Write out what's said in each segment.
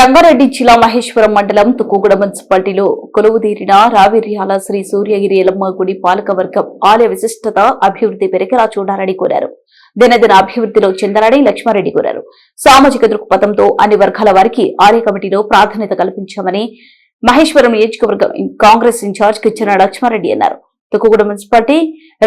రంగారెడ్డి జిల్లా మహేశ్వరం మండలం తుక్కుగూడ మున్సిపాలిటీలో కొలువుదీరిన రావిర్యాల శ్రీ సూర్యగిరి ఎలమ్మ గుడి పాలకవర్గం ఆలయ విశిష్టత అభివృద్ధి పెరిగేలా చూడాలని కోరారు. దినదిన అభివృద్ధిలో చెందాలని లక్ష్మారెడ్డి కోరారు. సామాజిక దృక్పథంతో అన్ని వర్గాల వారికి ఆలయ కమిటీలో ప్రాధాన్యత కల్పించామని మహేశ్వరం నియోజకవర్గం కాంగ్రెస్ ఇన్ఛార్జ్ కిచ్చిన లక్ష్మారెడ్డి అన్నారు. తుక్కుగూడ మున్సిపాలిటీ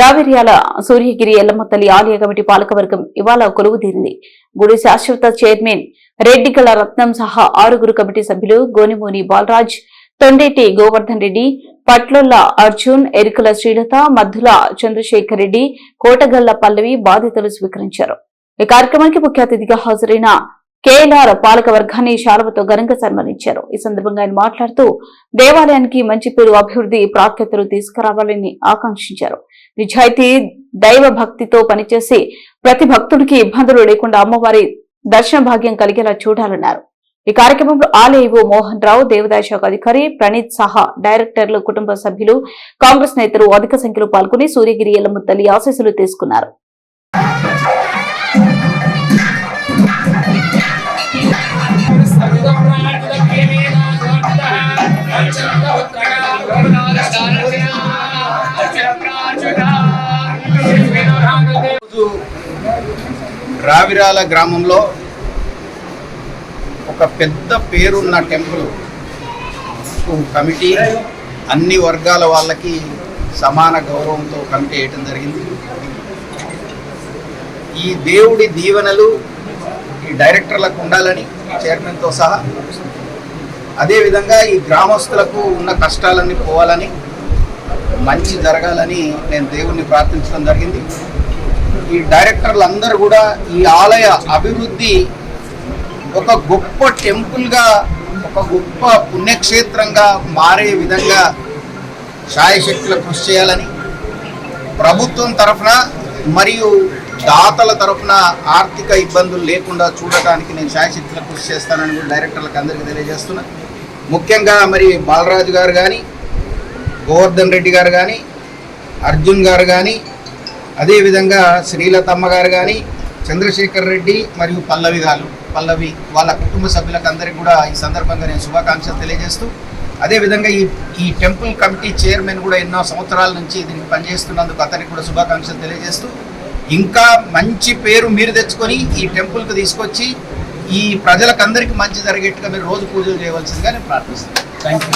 రావిర్యాల సూర్యగిరి ఎల్లమ్మ తల్లి ఆలయ కమిటీ పాలకవర్గం ఇవాళ కొలువుదీరింది గుడి శాశ్వత చైర్మన్ రెడ్డికల రత్నం సహా ఆరుగురు కమిటీ సభ్యులు గోనిమోని బాలరాజ్ తొండేటి గోవర్ధన్ రెడ్డి పట్లొల్ల అర్జున్ ఎరుకల శ్రీలత మధుల చంద్రశేఖర్ రెడ్డి కోటగల్ల పల్లవి బాధితులు స్వీకరించారు. ఈ కార్యక్రమానికి ముఖ్య అతిథిగా హాజరైన కేఎల్ఆర్ పాలక వర్గాన్ని శాలువతో ఘనంగా సన్మానించారు. ఈ సందర్భంగా ఆయన మాట్లాడుతూ దేవాలయానికి మంచి పేరు అభివృద్ధి ప్రాఖ్యతలు తీసుకురావాలని ఆకాంక్షించారు. నిజాయితీ దైవ భక్తితో పనిచేసి ప్రతి భక్తుడికి ఇబ్బందులు లేకుండా అమ్మవారి దర్శన భాగ్యం కలిగేలా చూడాలన్నారు. ఈ కార్యక్రమంలో ఆలయవు మోహన్ రావు దేవదాయ శాఖ అధికారి ప్రణీత్ సహా డైరెక్టర్లు కుటుంబ సభ్యులు కాంగ్రెస్ నేతలు అధిక సంఖ్యలో పాల్గొని సూర్యగిరి ఎల్లమ్మ తల్లి ఆశీస్సులు తీసుకున్నారు. రావిరాల గ్రామంలో ఒక పెద్ద పేరున్న టెంపుల్ కమిటీ అన్ని వర్గాల వాళ్ళకి సమాన గౌరవంతో కమిటీ వేయటం జరిగింది. ఈ దేవుడి దీవెనలు ఈ డైరెక్టర్లకు ఉండాలని చైర్మన్తో సహా. అదేవిధంగా ఈ గ్రామస్తులకు ఉన్న కష్టాలన్నీ పోవాలని మంచి జరగాలని నేను దేవుణ్ణి ప్రార్థించడం జరిగింది. ఈ డైరెక్టర్లు అందరూ కూడా ఈ ఆలయ అభివృద్ధి ఒక గొప్ప టెంపుల్గా ఒక గొప్ప పుణ్యక్షేత్రంగా మారే విధంగా శాయశక్తుల కృషి చేయాలని ప్రభుత్వం తరఫున మరియు దాతల తరఫున ఆర్థిక ఇబ్బందులు లేకుండా చూడటానికి నేను శాయశక్తుల కృషి చేస్తానని కూడా డైరెక్టర్లకు అందరికీ తెలియజేస్తున్నా. ముఖ్యంగా మరి బాలరాజు గారు కానీ గోవర్ధన్ రెడ్డి గారు కానీ అర్జున్ గారు కానీ అదేవిధంగా శ్రీలతమ్మ గారు కానీ చంద్రశేఖర్ రెడ్డి మరియు పల్లవి గారు పల్లవి వాళ్ళ కుటుంబ సభ్యులకు అందరికీ కూడా ఈ సందర్భంగా నేను శుభాకాంక్షలు తెలియజేస్తూ అదేవిధంగా ఈ ఈ టెంపుల్ కమిటీ చైర్మన్ కూడా ఎన్నో సంవత్సరాల నుంచి దీనికి పనిచేస్తున్నందుకు అతనికి కూడా శుభాకాంక్షలు తెలియజేస్తూ ఇంకా మంచి పేరు మీరు తెచ్చుకొని ఈ టెంపుల్కి తీసుకొచ్చి ఈ ప్రజలకందరికీ మంచి జరిగేట్టుగా మీరు రోజు పూజలు చేయవలసిందిగా నేను ప్రార్థిస్తున్నాను. Thank you